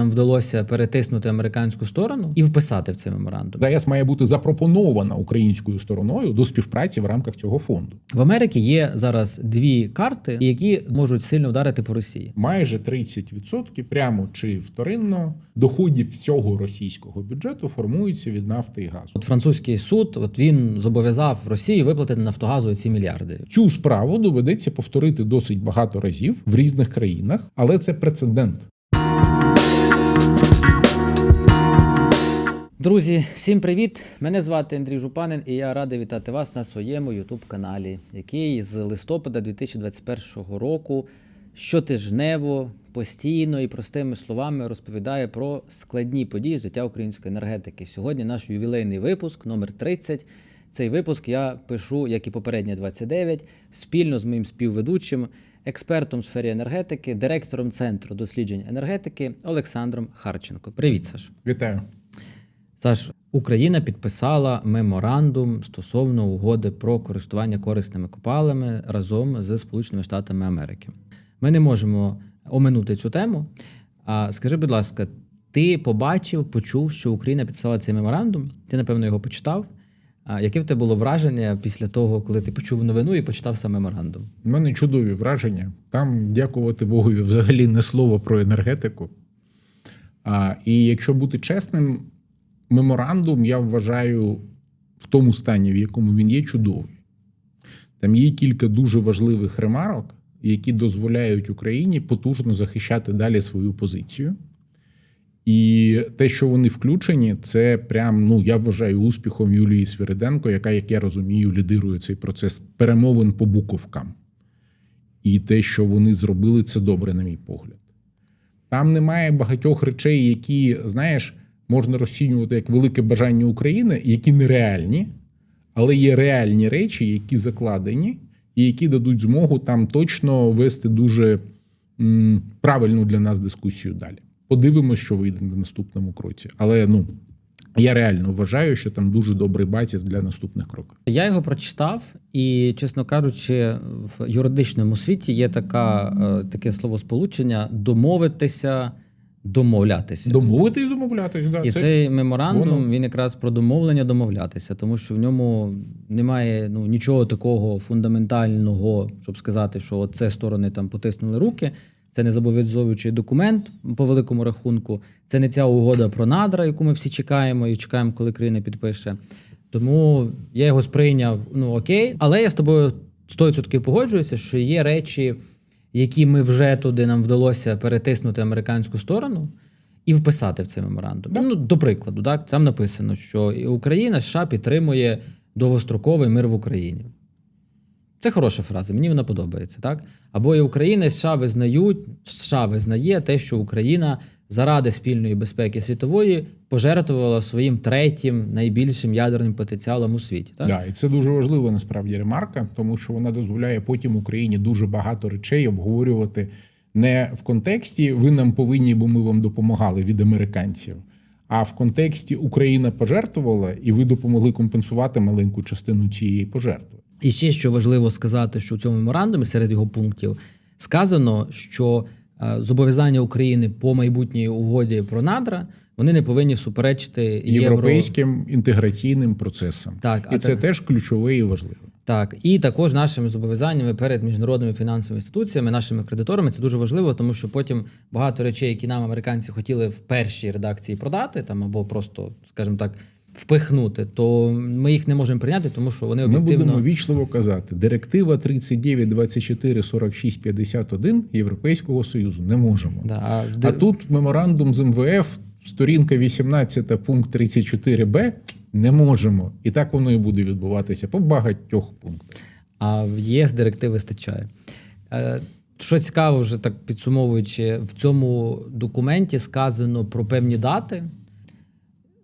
Нам вдалося перетиснути американську сторону і вписати в цей меморандум. ЗАЕС має бути запропонована українською стороною до співпраці в рамках цього фонду. В Америці є зараз дві карти, які можуть сильно вдарити по Росії. Майже 30% прямо чи вторинно доходів всього російського бюджету формуються від нафти і газу. От французький суд, от він зобов'язав Росії виплатити Нафтогазу ці мільярди. Цю справу доведеться повторити досить багато разів в різних країнах, але це прецедент. Друзі, всім привіт! Мене звати Андрій Жупанин, і я радий вітати вас на своєму youtube каналі, який з листопада 2021 року щотижнево, постійно і простими словами розповідає про складні події життя української енергетики. Сьогодні наш ювілейний випуск, номер 30. Цей випуск я пишу, як і попередні 29, спільно з моїм співведучим, експертом в сфері енергетики, директором центру досліджень енергетики Олександром Харченко. Привіт, Саш. Вітаю. Саш, Україна підписала меморандум стосовно угоди про користування корисними копалами разом з Сполученими Штатами Америки. Ми не можемо оминути цю тему. А скажи, будь ласка, ти побачив, почув, що Україна підписала цей меморандум? Ти, напевно, його почитав. А яке в тебе було враження після того, коли ти почув новину і почитав сам меморандум? У мене чудові враження. Там, дякувати Богу, взагалі не слово про енергетику. А, і якщо бути чесним, меморандум я вважаю в тому стані, в якому він є, чудовий. Там є кілька дуже важливих ремарок, які дозволяють Україні потужно захищати далі свою позицію. І те, що вони включені, це прям, ну я вважаю успіхом Юлії Свириденко, яка, як я розумію, лідирує цей процес перемовин по буковкам. І те, що вони зробили, це добре, на мій погляд. Там немає багатьох речей, які, знаєш, можна розцінювати як велике бажання України, які нереальні, але є реальні речі, які закладені, і які дадуть змогу там точно вести дуже м, правильну для нас дискусію далі. Подивимось, що вийде на наступному кроці. Але ну я реально вважаю, що там дуже добрий базіс для наступних кроків. Я його прочитав, і, чесно кажучи, в юридичному світі є така, е, таке словосполучення домовитися, домовлятися. Домовитись, домовлятись, да І це цей меморандум воно. він якраз про домовлення домовлятися, тому що в ньому немає ну нічого такого фундаментального, щоб сказати, що от це сторони там потиснули руки. Це не зобов'язуючий документ по великому рахунку. Це не ця угода про надра, яку ми всі чекаємо і чекаємо, коли країна підпише. Тому я його сприйняв ну окей, але я з тобою 100% погоджуюся, що є речі, які ми вже туди нам вдалося перетиснути американську сторону і вписати в цей меморандум. Ну, до прикладу, так там написано, що Україна США підтримує довгостроковий мир в Україні. Це хороша фраза, мені вона подобається, так? Або і Україна і США визнають, США визнає те, що Україна заради спільної безпеки світової пожертвувала своїм третім найбільшим ядерним потенціалом у світі. Так? Да, і це дуже важлива насправді ремарка, тому що вона дозволяє потім Україні дуже багато речей обговорювати не в контексті ви нам повинні, бо ми вам допомагали від американців. А в контексті Україна пожертвувала, і ви допомогли компенсувати маленьку частину цієї пожертви. І ще що важливо сказати, що в цьому меморандумі серед його пунктів сказано, що е, зобов'язання України по майбутній угоді про надра вони не повинні суперечити євро... європейським інтеграційним процесам. Так, а і це так- теж ключове і важливе. Так, і також нашими зобов'язаннями перед міжнародними фінансовими інституціями, нашими кредиторами. Це дуже важливо, тому що потім багато речей, які нам американці хотіли в першій редакції продати, там або просто, скажімо так, впихнути, то ми їх не можемо прийняти, тому що вони Ми будемо вічливо казати: директива 39, 24, 46, 51 Європейського Союзу не можемо. Да, а, А де- тут меморандум з МВФ, сторінка 18, пункт 34б, не можемо. І так воно і буде відбуватися по багатьох пунктах. а в ЄС директив вистачає. Е, Що цікаво, вже так підсумовуючи, в цьому документі сказано про певні дати.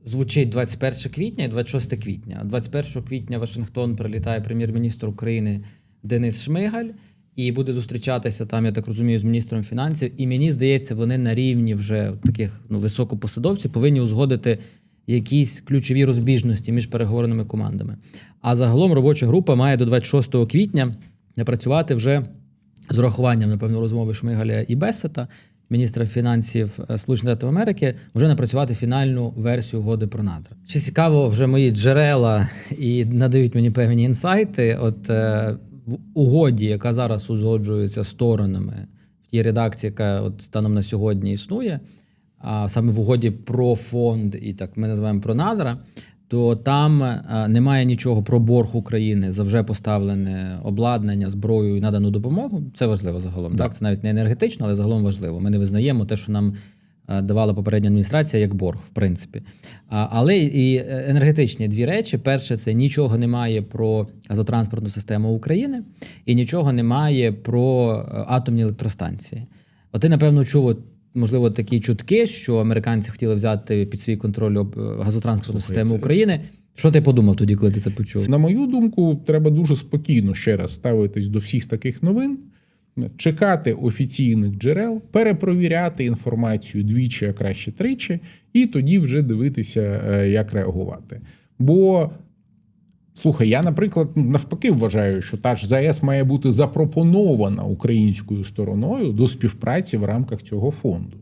Звучить 21 квітня і 26 квітня. 21 квітня Вашингтон прилітає прем'єр-міністр України Денис Шмигаль і буде зустрічатися там, я так розумію, з міністром фінансів. І мені здається, вони на рівні вже таких ну, високопосадовців повинні узгодити якісь ключові розбіжності між переговорними командами. А загалом робоча група має до 26 квітня напрацювати вже з урахуванням, напевно, розмови Шмигаля і Бесета міністра фінансів е, Сполучених Штатів Америки, вже напрацювати фінальну версію угоди про надра. Чи цікаво вже мої джерела і надають мені певні інсайти? От е, в угоді, яка зараз узгоджується сторонами в тій редакції, яка от станом на сьогодні існує, а саме в угоді про фонд, і так ми називаємо про надра, то там е, немає нічого про борг України за вже поставлене обладнання, зброю і надану допомогу. Це важливо загалом. Так, це навіть не енергетично, але загалом важливо. Ми не визнаємо те, що нам е, давала попередня адміністрація як борг, в принципі. Але і енергетичні дві речі: перше, це нічого немає про газотранспортну систему України, і нічого немає про е, атомні електростанції. От ти, напевно, чув. Можливо, такі чутки, що американці хотіли взяти під свій контроль е, газотранспортну систему це- України. Що ти подумав тоді, коли ти це почув? На мою думку, треба дуже спокійно ще раз ставитись до всіх таких новин, чекати офіційних джерел, перепровіряти інформацію двічі, а краще тричі, і тоді вже дивитися, е, як реагувати. Бо. Слухай, я, наприклад, навпаки вважаю, що та ж ЗАЕС має бути запропонована українською стороною до співпраці в рамках цього фонду.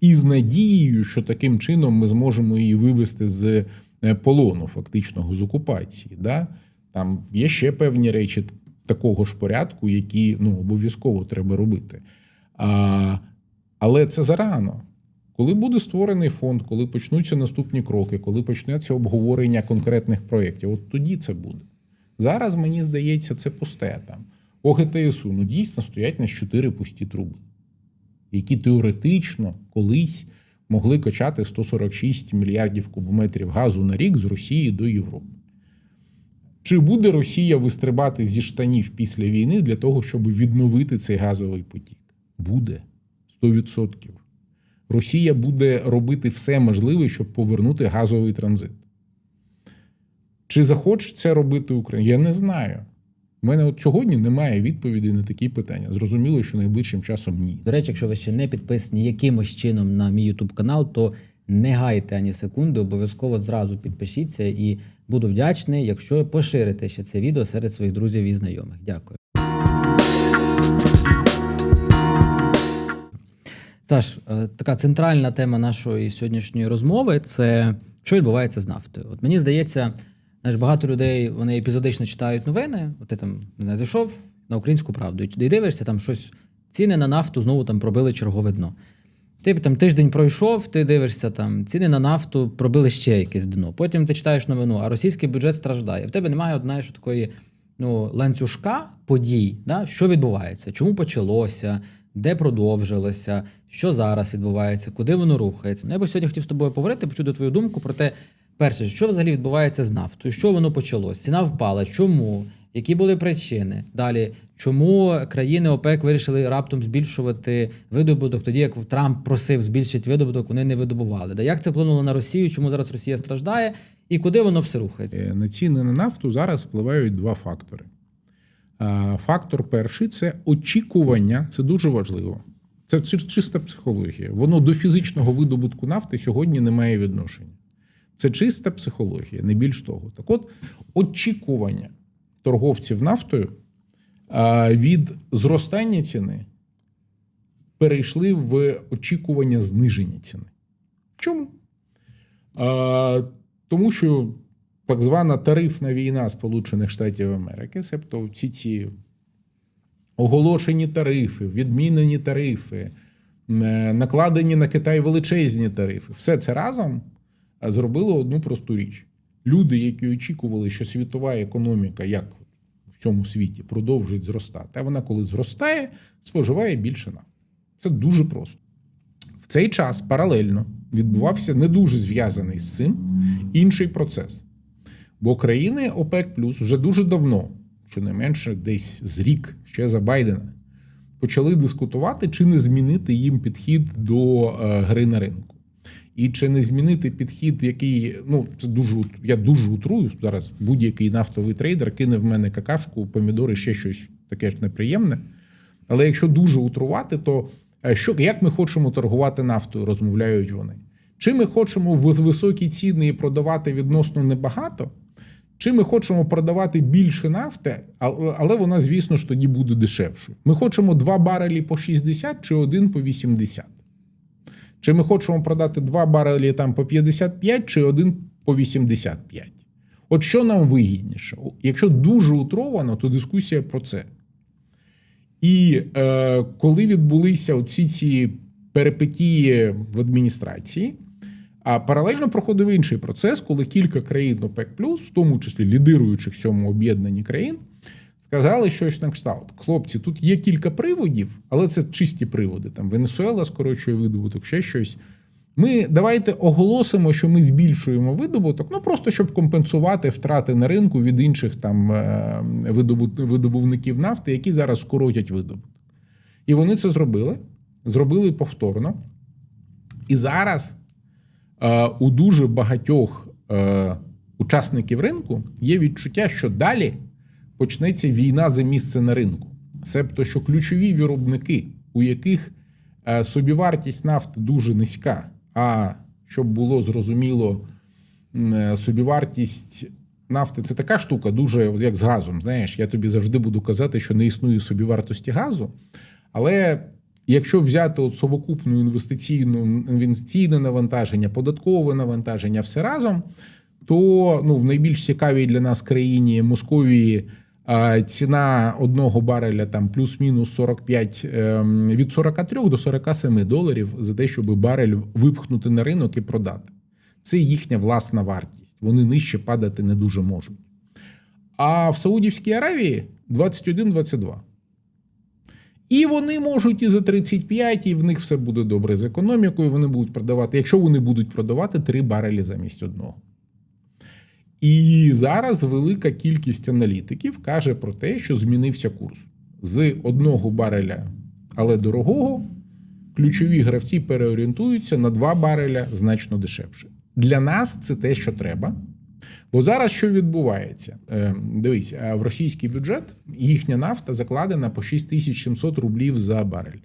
І з надією, що таким чином ми зможемо її вивести з е, полону, фактичного з окупації. Да? Там є ще певні речі такого ж порядку, які ну, обов'язково треба робити. А, але це зарано. Коли буде створений фонд, коли почнуться наступні кроки, коли почнеться обговорення конкретних проєктів, от тоді це буде. Зараз, мені здається, це пусте там. ОГТСУ ну, дійсно стоять на чотири пусті труби, які теоретично колись могли качати 146 мільярдів кубометрів газу на рік з Росії до Європи. Чи буде Росія вистрибати зі штанів після війни для того, щоб відновити цей газовий потік? Буде 100%. Росія буде робити все можливе, щоб повернути газовий транзит. Чи захоче це робити Україна? Я не знаю. У мене от сьогодні немає відповіді на такі питання. Зрозуміло, що найближчим часом ні. До речі, якщо ви ще не підписані якимось чином на мій YouTube канал, то не гайте ані секунди, обов'язково зразу підпишіться і буду вдячний, якщо поширите ще це відео серед своїх друзів і знайомих. Дякую. Саш, е, така центральна тема нашої сьогоднішньої розмови це що відбувається з нафтою. От мені здається, знаєш, багато людей вони епізодично читають новини. От ти там не знаю, зайшов на українську правду і дивишся, там щось ціни на нафту знову там пробили чергове дно. Ти там тиждень пройшов, ти дивишся там ціни на нафту пробили ще якесь дно. Потім ти читаєш новину, а російський бюджет страждає. В тебе немає, знаєш, такої ну, ланцюжка подій, да? що відбувається, чому почалося, де продовжилося, що зараз відбувається, куди воно рухається. Ну, Я би сьогодні хотів з тобою поговорити, почути твою думку про те, перше, що взагалі відбувається з нафтою, що воно почалось, ціна впала, чому, які були причини. Далі, чому країни ОПЕК вирішили раптом збільшувати видобуток, тоді як Трамп просив збільшити видобуток, вони не видобували. Да як це вплинуло на Росію, чому зараз Росія страждає, і куди воно все рухається? Е, На ціни на нафту зараз впливають два фактори. А, Фактор перший це очікування, це дуже важливо. Це чиста психологія. Воно до фізичного видобутку нафти сьогодні не має відношення. Це чиста психологія, не більш того. Так от, очікування торговців нафтою від зростання ціни перейшли в очікування зниження ціни. Чому? Тому що так звана тарифна війна Сполучених Штатів Америки, себто ці ці оголошені тарифи, відмінені тарифи, е, накладені на Китай величезні тарифи, все це разом е, зробило одну просту річ. Люди, які очікували, що світова економіка, як в цьому світі, продовжить зростати, а вона, коли зростає, споживає більше нафти. Це дуже просто. В цей час паралельно відбувався не дуже зв'язаний з цим інший процес. Бо країни ОПЕК Плюс вже дуже давно, щонайменше десь з рік ще за Байдена, почали дискутувати, чи не змінити їм підхід до е, гри на ринку. І чи не змінити підхід, який ну це дуже я дуже утрую зараз. Будь-який нафтовий трейдер кине в мене какашку, помідори, ще щось таке ж неприємне. Але якщо дуже утрувати, то е, що як ми хочемо торгувати нафтою, розмовляють вони. Чи ми хочемо в високі ціни і продавати відносно небагато, Чи ми хочемо продавати більше нафти, але вона, звісно ж, тоді буде дешевшою. Ми хочемо 2 барелі по 60 чи один по 80. Чи ми хочемо продати 2 барелі там по 55 чи один по 85. От що нам вигідніше? Якщо дуже утровано, то дискусія про це. І е, коли відбулися оці ці перипетії в адміністрації, а паралельно проходив інший процес, коли кілька країн ОПЕК+, в тому числі лідируючих в цьому об'єднані країн, сказали щось на кшталт. Хлопці, тут є кілька приводів, але це чисті приводи. Там Венесуела скорочує видобуток, ще щось. Ми давайте оголосимо, що ми збільшуємо видобуток, ну просто щоб компенсувати втрати на ринку від інших там е, видобувників нафти, які зараз скоротять видобуток. І вони це зробили, зробили повторно. І зараз у дуже багатьох е, учасників ринку є відчуття, що далі почнеться війна за місце на ринку. Себто, що ключові виробники, у яких е, собівартість нафти дуже низька, а щоб було зрозуміло, е, собівартість нафти це така штука, дуже як з газом. Знаєш, я тобі завжди буду казати, що не існує собівартості газу. Але якщо взяти от совокупну інвестиційну інвестиційне навантаження, податкове навантаження, все разом, то ну, в найбільш цікавій для нас країні Московії ціна одного бареля там плюс-мінус 45, ем, від 43 до 47 доларів за те, щоб барель випхнути на ринок і продати. Це їхня власна вартість. Вони нижче падати не дуже можуть. А в Саудівській Аравії 21-22. І вони можуть і за 35, і в них все буде добре з економікою. Вони будуть продавати, якщо вони будуть продавати 3 барелі замість одного. І зараз велика кількість аналітиків каже про те, що змінився курс з одного бареля, але дорогого. Ключові гравці переорієнтуються на 2 бареля значно дешевше. Для нас це те, що треба. Бо зараз що відбувається? Е, дивись, в російський бюджет їхня нафта закладена по 6700 рублів за барель.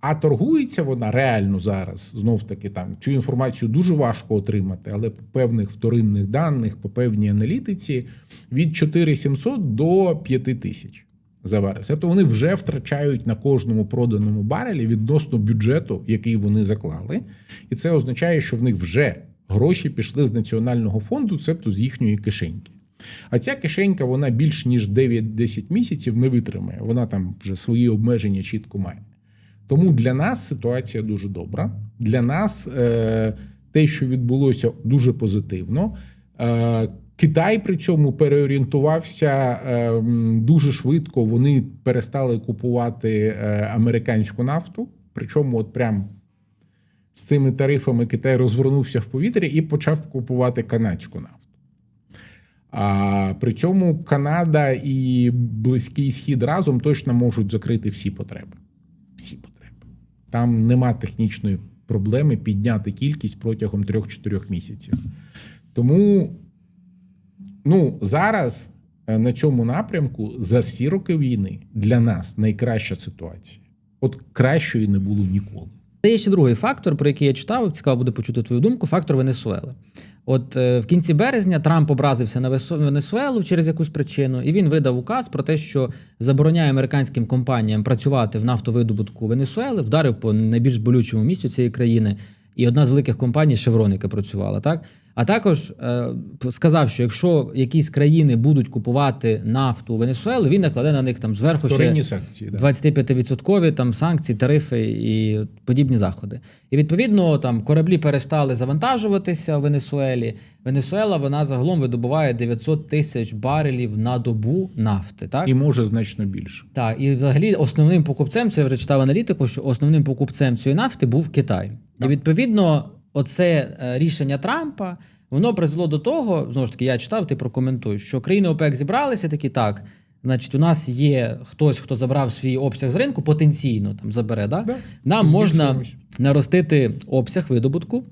А торгується вона реально зараз. Знов таки там цю інформацію дуже важко отримати, але по певних вторинних даних, по певній аналітиці від 4700 до 5000 за барель. Тобто вони вже втрачають на кожному проданому барелі відносно бюджету, який вони заклали. І це означає, що в них вже гроші пішли з національного фонду, цебто з їхньої кишеньки. А ця кишенька вона більш ніж 9-10 місяців не витримає. Вона там вже свої обмеження чітко має. Тому для нас ситуація дуже добра. Для нас е, те, що відбулося, дуже позитивно. Е, Китай при цьому переорієнтувався е, дуже швидко. Вони перестали купувати американську нафту. Причому, от прям з цими тарифами Китай розвернувся в повітря і почав купувати канадську нафту. А при цьому Канада і Близький Схід разом точно можуть закрити всі потреби. Всі потреби. Там нема технічної проблеми підняти кількість протягом 3-4 місяців. Тому ну, зараз е, на цьому напрямку за всі роки війни для нас найкраща ситуація. От кращої не було ніколи. Це є ще другий фактор, про який я читав. Цікаво буде почути твою думку. Фактор Венесуели. От е, в кінці березня Трамп образився на Венесуелу через якусь причину, і він видав указ про те, що забороняє американським компаніям працювати в нафтовидобутку Венесуели, вдарив по найбільш болючому місцю цієї країни. І одна з великих компаній Chevron, яка працювала, так. А також е, сказав, що якщо якісь країни будуть купувати нафту у Венесуели, він накладе на них там зверху ще санкції. Да. 25% там санкції, тарифи і подібні заходи. І відповідно там кораблі перестали завантажуватися в Венесуелі. Венесуела вона загалом видобуває 900 тисяч барелів на добу нафти. Так І може значно більше. так, і взагалі основним покупцем, це я вже читав аналітику, що основним покупцем цієї нафти був Китай. І відповідно, оце е, рішення Трампа воно призвело до того, знову ж таки, я читав, ти прокоментуй, що країни ОПЕК зібралися такі так. Значить, у нас є хтось, хто забрав свій обсяг з ринку, потенційно там забере. Да? Да, Нам можна наростити обсяг видобутку.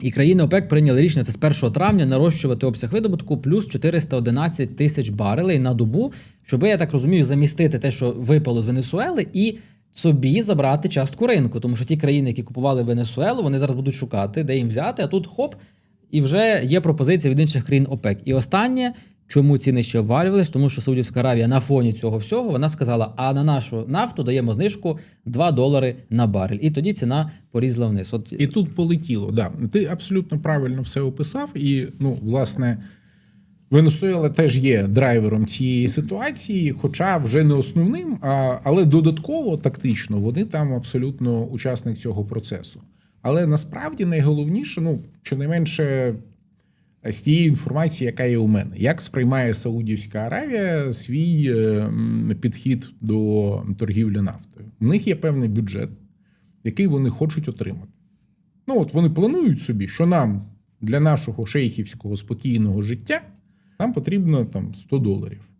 І країни ОПЕК прийняли рішення це з 1 травня нарощувати обсяг видобутку плюс 411 тисяч барелей на добу, щоб я так розумію, замістити те, що випало з Венесуели, і собі забрати частку ринку. Тому що ті країни, які купували Венесуелу, вони зараз будуть шукати, де їм взяти. А тут хоп, і вже є пропозиція від інших країн ОПЕК. І останнє, чому ціни ще обвалювались, тому що Саудівська Аравія на фоні цього всього вона сказала: а на нашу нафту даємо знижку 2 долари на барель. І тоді ціна порізла вниз. От І тут полетіло. Да. Ти абсолютно правильно все описав. І, ну, власне, Венесуела теж є драйвером цієї ситуації, хоча вже не основним, а, але додатково тактично вони там абсолютно учасник цього процесу. Але насправді найголовніше, ну, щонайменше з тієї інформації, яка є у мене, як сприймає Саудівська Аравія свій е, підхід до торгівлі нафтою. У них є певний бюджет, який вони хочуть отримати. Ну, от вони планують собі, що нам для нашого шейхівського спокійного життя нам потрібно там 100 доларів.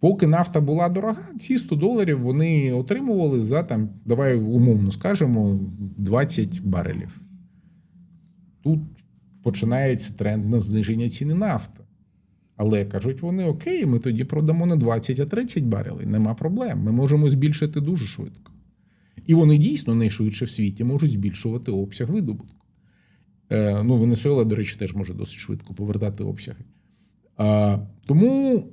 Поки нафта була дорога, ці 100 доларів вони отримували за там, давай умовно скажемо, 20 барелів. Тут починається тренд на зниження ціни нафти. Але кажуть вони: окей, ми тоді продамо не 20, а 30 барелей. Нема проблем. Ми можемо збільшити дуже швидко. І вони дійсно найшвидше в світі можуть збільшувати обсяг видобутку. Е, ну, Венесуела, до речі, теж може досить швидко повертати обсяги. Тому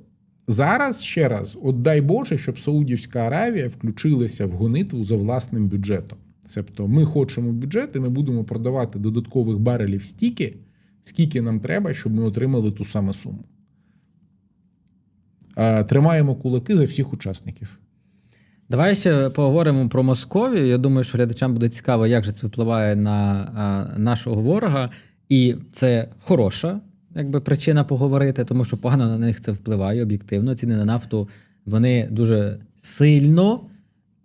зараз ще раз, от дай Боже, щоб Саудівська Аравія включилася в гонитву за власним бюджетом. Тобто ми хочемо бюджет, і ми будемо продавати додаткових барелів стільки, скільки нам треба, щоб ми отримали ту саму суму. Тримаємо кулаки за всіх учасників. Давай ще поговоримо про Московію. Я думаю, що глядачам буде цікаво, як же це впливає на нашого ворога. І це хороша якби, причина поговорити, тому що погано на них це впливає об'єктивно. Ціни на нафту вони дуже сильно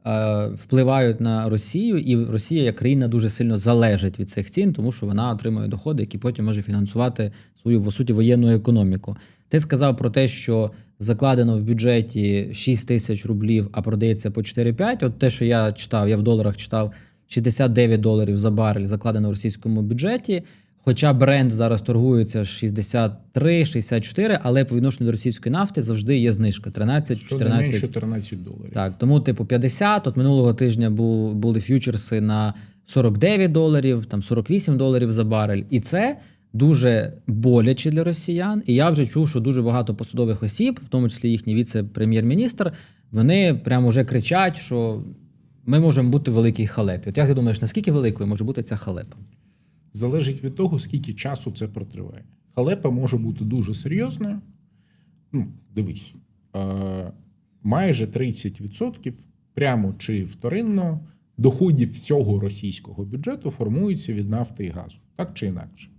е, впливають на Росію, і Росія як країна дуже сильно залежить від цих цін, тому що вона отримує доходи, які потім може фінансувати свою по суті воєнну економіку. Ти сказав про те, що закладено в бюджеті 6 тисяч рублів, а продається по 4-5. От те, що я читав, я в доларах читав 69 доларів за барель закладено в російському бюджеті. Хоча бренд зараз торгується 63-64, але по відношенню до російської нафти завжди є знижка 13-14 Щонайменше 14 доларів. так, тому, типу, 50. От минулого тижня були ф'ючерси на 49 доларів, там 48 доларів за барель. І це дуже боляче для росіян. І я вже чув, що дуже багато посадових осіб, в тому числі їхній віце-прем'єр-міністр, вони прямо вже кричать, що ми можемо бути великій халепі. От як ти думаєш, наскільки великою може бути ця халепа? Залежить від того, скільки часу це протриває. Халепа може бути дуже серйозною. Ну, дивись, е, майже 30% прямо чи вторинно доходів всього російського бюджету формуються від нафти і газу, так чи інакше.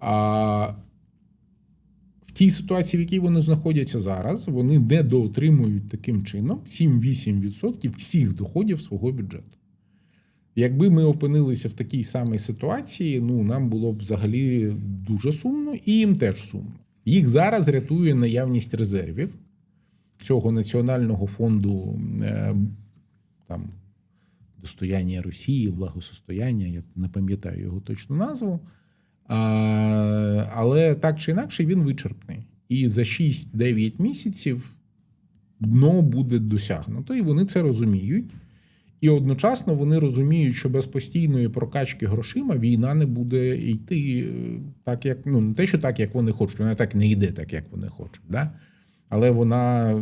А в тій ситуації, в якій вони знаходяться зараз, вони недоотримують таким чином 7-8% всіх доходів свого бюджету. Якби ми опинилися в такій самій ситуації, ну нам було б взагалі дуже сумно, і їм теж сумно. Їх зараз рятує наявність резервів цього національного фонду е, там достояння Росії, благосостояння, я не пам'ятаю його точну назву. А, але так чи інакше він вичерпний. І за 6-9 місяців дно буде досягнуто, і вони це розуміють. І одночасно вони розуміють, що без постійної прокачки грошима війна не буде йти е, так, як ну не те, що так, як вони хочуть, вона так не йде, так як вони хочуть. Да? Але вона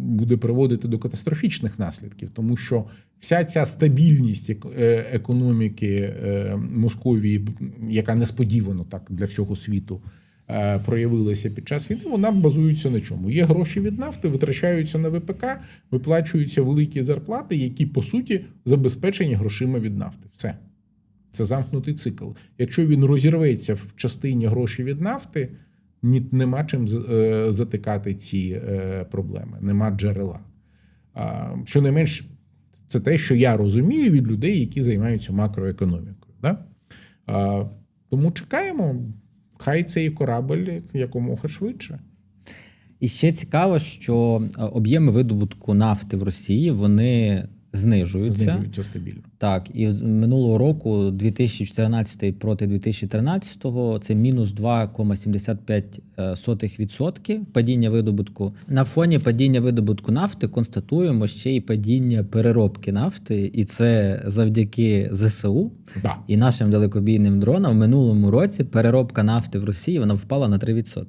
буде приводити до катастрофічних наслідків, тому що вся ця стабільність е, економіки е, Московії, яка несподівано так для всього світу е, проявилася під час війни, вона базується на чому? Є гроші від нафти, витрачаються на ВПК, виплачуються великі зарплати, які по суті забезпечені грошима від нафти. Все. Це замкнутий цикл. Якщо він розірветься в частині грошей від нафти, ні, нема чим е, затикати ці е, проблеми, нема джерела. А, що не це те, що я розумію від людей, які займаються макроекономікою. Да? Тому чекаємо, хай цей корабль якомога швидше. І ще цікаво, що е, об'єми видобутку нафти в Росії вони знижуються. знижуються стабільно. Так, і з минулого року, 2014 проти 2013, це мінус 2,75% падіння видобутку. На фоні падіння видобутку нафти констатуємо ще й падіння переробки нафти, і це завдяки ЗСУ Да. і нашим далекобійним дронам. В минулому році переробка нафти в Росії вона впала на 3%.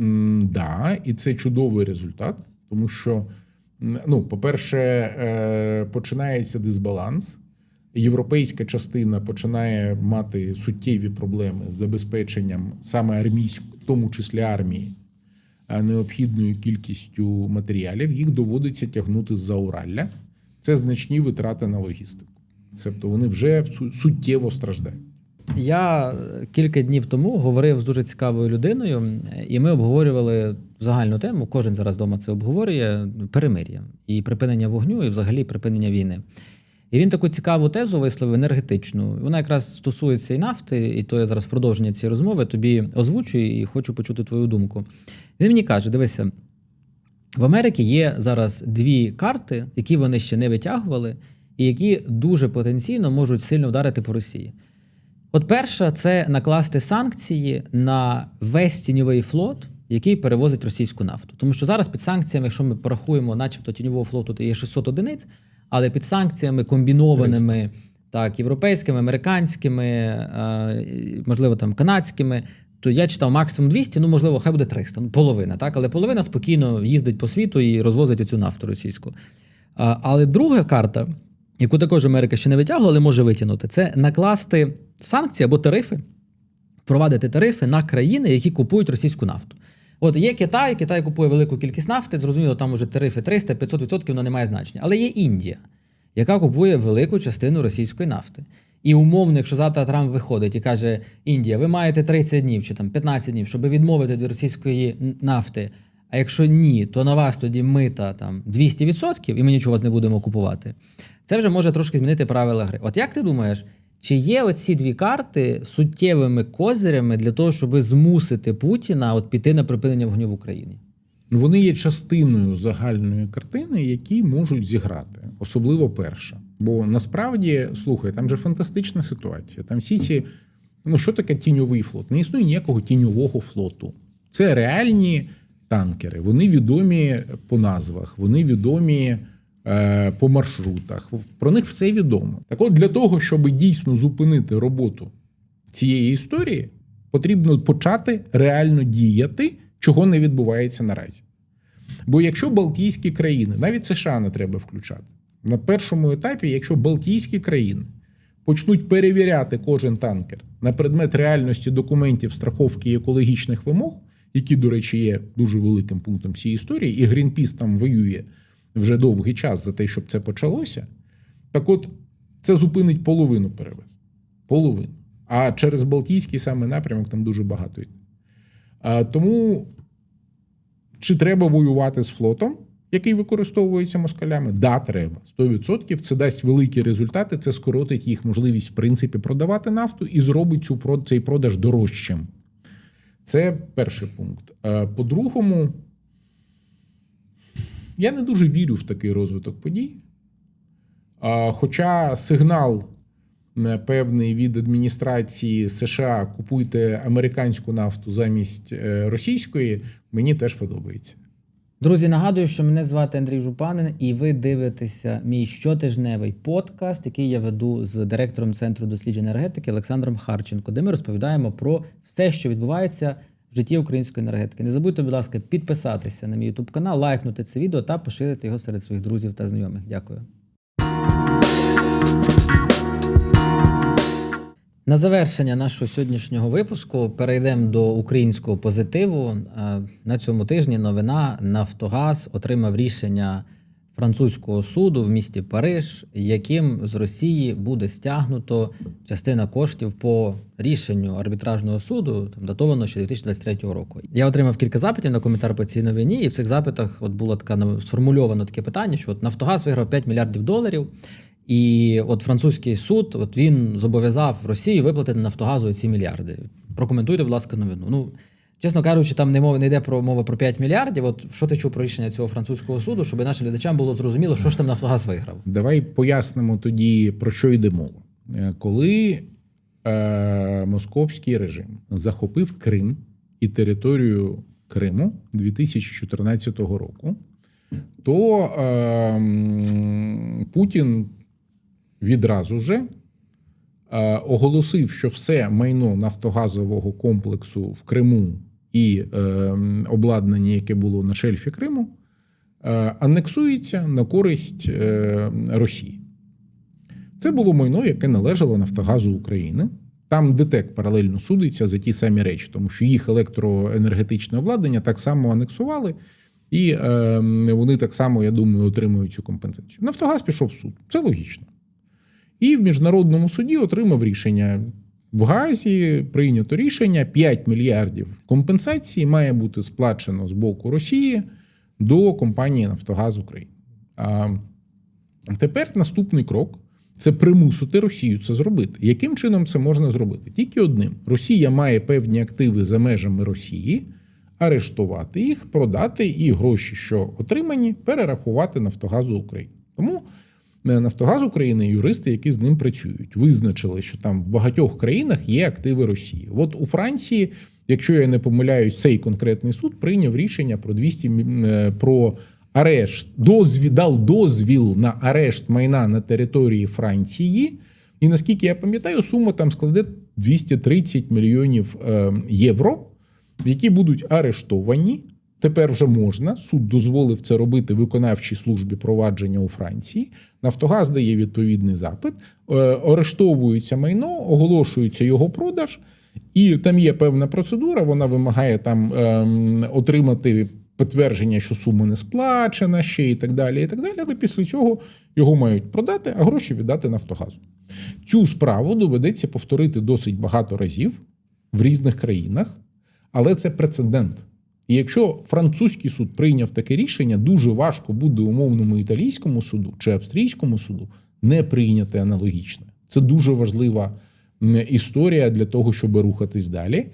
М, Да, і це чудовий результат, тому що, ну, по-перше, е, починається дисбаланс. Європейська частина починає мати суттєві проблеми з забезпеченням саме армійської, в тому числі армії, е, необхідною кількістю матеріалів. Їх доводиться тягнути з-за Уралля. Це значні витрати на логістику. Тобто вони вже суттєво страждають. Я кілька днів тому говорив з дуже цікавою людиною, і ми обговорювали загальну тему. Кожен зараз вдома це обговорює перемир'я і припинення вогню, і взагалі припинення війни. І він таку цікаву тезу висловив енергетичну. Вона якраз стосується і нафти, і то я зараз продовження цієї розмови тобі озвучую і хочу почути твою думку. Він мені каже: дивися, в Америці є зараз дві карти, які вони ще не витягували, і які дуже потенційно можуть сильно вдарити по Росії. От перша це накласти санкції на весь тіньовий флот, який перевозить російську нафту. Тому що зараз під санкціями, якщо ми порахуємо, начебто тіньового флоту, то є 600 одиниць, але під санкціями комбінованими, так, європейськими, американськими, е, можливо, там канадськими. То я читав максимум 200, ну можливо, хай буде 300, ну половина, так, але половина спокійно їздить по світу і розвозить цю нафту російську. Але друга карта, яку також Америка ще не витягла, але може витягнути, це накласти санкції або тарифи, впровадити тарифи на країни, які купують російську нафту. От є Китай, Китай купує велику кількість нафти, зрозуміло, там вже тарифи 300-500%, воно не має значення. Але є Індія, яка купує велику частину російської нафти. І умовно, якщо завтра Трамп виходить і каже: Індія, ви маєте 30 днів чи там 15 днів, щоб відмовити від російської нафти. А якщо ні, то на вас тоді мита там 200%, і ми нічого вас не будемо купувати. Це вже може трошки змінити правила гри. От як ти думаєш, чи є оці дві карти суттєвими козирями для того, щоб змусити Путіна от піти на припинення вогню в Україні? Вони є частиною загальної картини, які можуть зіграти, особливо перша. Бо насправді, слухай, там же фантастична ситуація. Там всі ці. Ну, що таке тіньовий флот? Не існує ніякого тіньового флоту. Це реальні танкери. Вони відомі по назвах, вони відомі по маршрутах. Про них все відомо. Так от, для того, щоб дійсно зупинити роботу цієї історії, потрібно почати реально діяти, чого не відбувається наразі. Бо якщо Балтійські країни, навіть США не треба включати, на першому етапі, якщо Балтійські країни почнуть перевіряти кожен танкер на предмет реальності документів страховки і екологічних вимог, які, до речі, є дуже великим пунктом цієї історії, і Грінпіс там воює вже довгий час за те, щоб це почалося. Так от, це зупинить половину перевез. Половину. А через Балтійський саме напрямок там дуже багато йде. А, тому чи треба воювати з флотом, який використовується москалями? Да, треба. 100%. Це дасть великі результати. Це скоротить їх можливість, в принципі, продавати нафту і зробить цю цей продаж дорожчим. Це перший пункт. По-другому, я не дуже вірю в такий розвиток подій. Хоча сигнал е, певний від адміністрації США купуйте американську нафту замість е, російської, мені теж подобається. Друзі, нагадую, що мене звати Андрій Жупанин, і ви дивитеся мій щотижневий подкаст, який я веду з директором Центру досліджень енергетики Олександром Харченко, де ми розповідаємо про все, що відбувається в житті української енергетики. Не забудьте, будь ласка, підписатися на мій YouTube канал, лайкнути це відео та поширити його серед своїх друзів та знайомих. Дякую. На завершення нашого сьогоднішнього випуску перейдемо до українського позитиву. Е, На цьому тижні новина Нафтогаз отримав рішення французького суду в місті Париж, яким з Росії буде стягнуто частина коштів по рішенню арбітражного суду, там датовано ще 2023 року. Я отримав кілька запитів на коментар по цій новині, і в цих запитах от було така сформульовано таке питання, що от Нафтогаз виграв 5 мільярдів доларів. І от французький суд, от він зобов'язав Росію виплатити Нафтогазу ці мільярди. Прокоментуйте, будь ласка, новину. Ну Чесно кажучи, там не мова не йде про мова про 5 мільярдів. От що ти чув про рішення цього французького суду, щоб нашим глядачам було зрозуміло, що ж там Нафтогаз виграв. Давай пояснимо тоді, про що йде мова. Е, Коли е, московський режим захопив Крим і територію Криму 2014 року, то е, Путін відразу же е, оголосив, що все майно нафтогазового комплексу в Криму і е, обладнання, яке було на шельфі Криму, е, анексується на користь е, Росії. Це було майно, яке належало Нафтогазу України. Там ДТЕК паралельно судиться за ті самі речі, тому що їх електроенергетичне обладнання так само анексували, і е, вони так само, я думаю, отримують цю компенсацію. Нафтогаз пішов в суд. Це логічно. І в міжнародному суді отримав рішення. В Газі прийнято рішення 5 мільярдів компенсації має бути сплачено з боку Росії до компанії Нафтогаз України. А тепер наступний крок це примусити Росію це зробити. Яким чином це можна зробити? Тільки одним: Росія має певні активи за межами Росії, арештувати їх, продати і гроші, що отримані, перерахувати Нафтогазу України. Тому Нафтогаз України, юристи, які з ним працюють, визначили, що там в багатьох країнах є активи Росії. От у Франції, якщо я не помиляюсь, цей конкретний суд прийняв рішення про 200 мі- е, про арешт, дозвіл, дав дозвіл на арешт майна на території Франції. І наскільки я пам'ятаю, сума там складе 230 мільйонів е, євро, які будуть арештовані. Тепер вже можна. Суд дозволив це робити виконавчій службі провадження у Франції. Нафтогаз дає відповідний запит, е, арештовується майно, оголошується його продаж, і там є певна процедура. Вона вимагає там ем, отримати підтвердження, що сума не сплачена ще і так далі. І так далі. Але після цього його мають продати, а гроші віддати Нафтогазу. Цю справу доведеться повторити досить багато разів в різних країнах, але це прецедент. І якщо французький суд прийняв таке рішення, дуже важко буде умовному італійському суду чи австрійському суду не прийняти аналогічне. Це дуже важлива історія для того, щоб рухатись далі.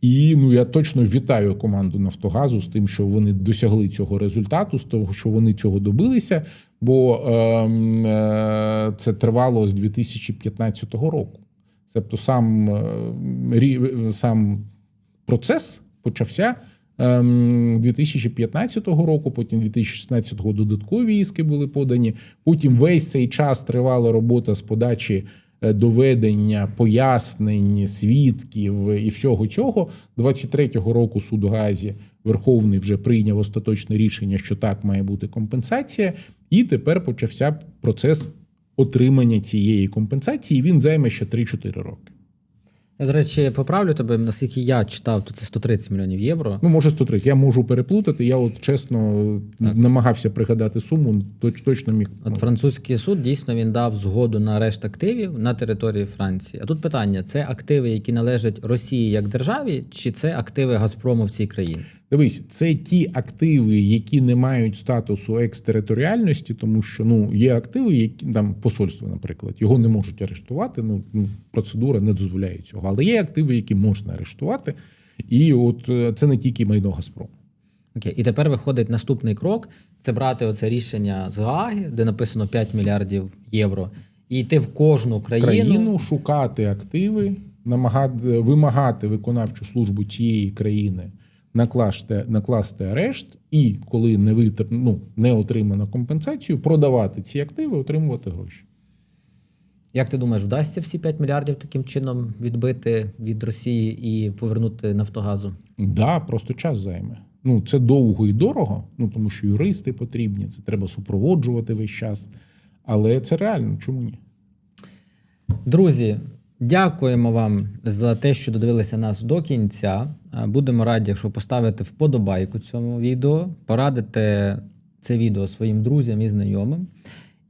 І ну я точно вітаю команду Нафтогазу з тим, що вони досягли цього результату, з того, що вони цього добилися. Бо ем, е, це тривало з 2015 року. Тобто сам, е, сам процес почався 2015 року, потім 2016 додаткові іски були подані. Потім весь цей час тривала робота з подачі е, доведення, пояснень, свідків і всього цього. 23-го року суд Газі Верховний вже прийняв остаточне рішення, що так має бути компенсація, і тепер почався процес отримання цієї компенсації. Він займе ще 3-4 роки. Я, до речі, поправлю тебе, наскільки я читав, то це 130 мільйонів євро. Ну, може, 130. Я можу переплутати. Я от чесно намагався пригадати суму, точ, точно міг. От французький суд дійсно він дав згоду на арешт активів на території Франції. А тут питання: це активи, які належать Росії як державі, чи це активи Газпрому в цій країні? Дивись, це ті активи, які не мають статусу екстериторіальності, тому що ну є активи, які там посольство, наприклад, його не можуть арештувати. Ну ну, процедура не дозволяє цього. Але є активи, які можна арештувати, і от е, це не тільки майно Газпрому. Окей, і тепер виходить наступний крок: це брати оце рішення з Гааги, де написано 5 мільярдів євро, і йти в кожну країну. країну шукати активи, намагати вимагати виконавчу службу цієї країни накласти, накласти арешт, і коли не витр, ну, не отримано компенсацію, продавати ці активи, отримувати гроші. Як ти думаєш, вдасться всі 5 мільярдів таким чином відбити від Росії і повернути Нафтогазу? Да, просто час займе. Ну, це довго і дорого, ну тому що юристи потрібні, це треба супроводжувати весь час. Але це реально, чому ні? Друзі, дякуємо вам за те, що додивилися нас до кінця. Е, Будемо раді, якщо поставите вподобайку цьому відео, порадите це відео своїм друзям і знайомим,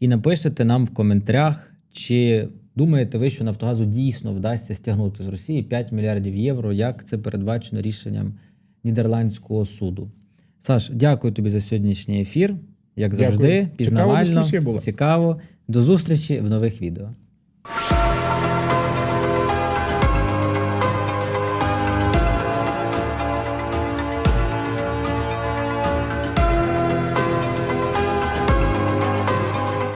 і напишете нам в коментарях, чи думаєте ви, що Нафтогазу дійсно вдасться стягнути з Росії 5 мільярдів євро, як це передбачено рішенням Нідерландського суду. Саш, дякую тобі за сьогоднішній ефір. Як завжди, Цікава пізнавально, цікаво. До зустрічі в нових відео.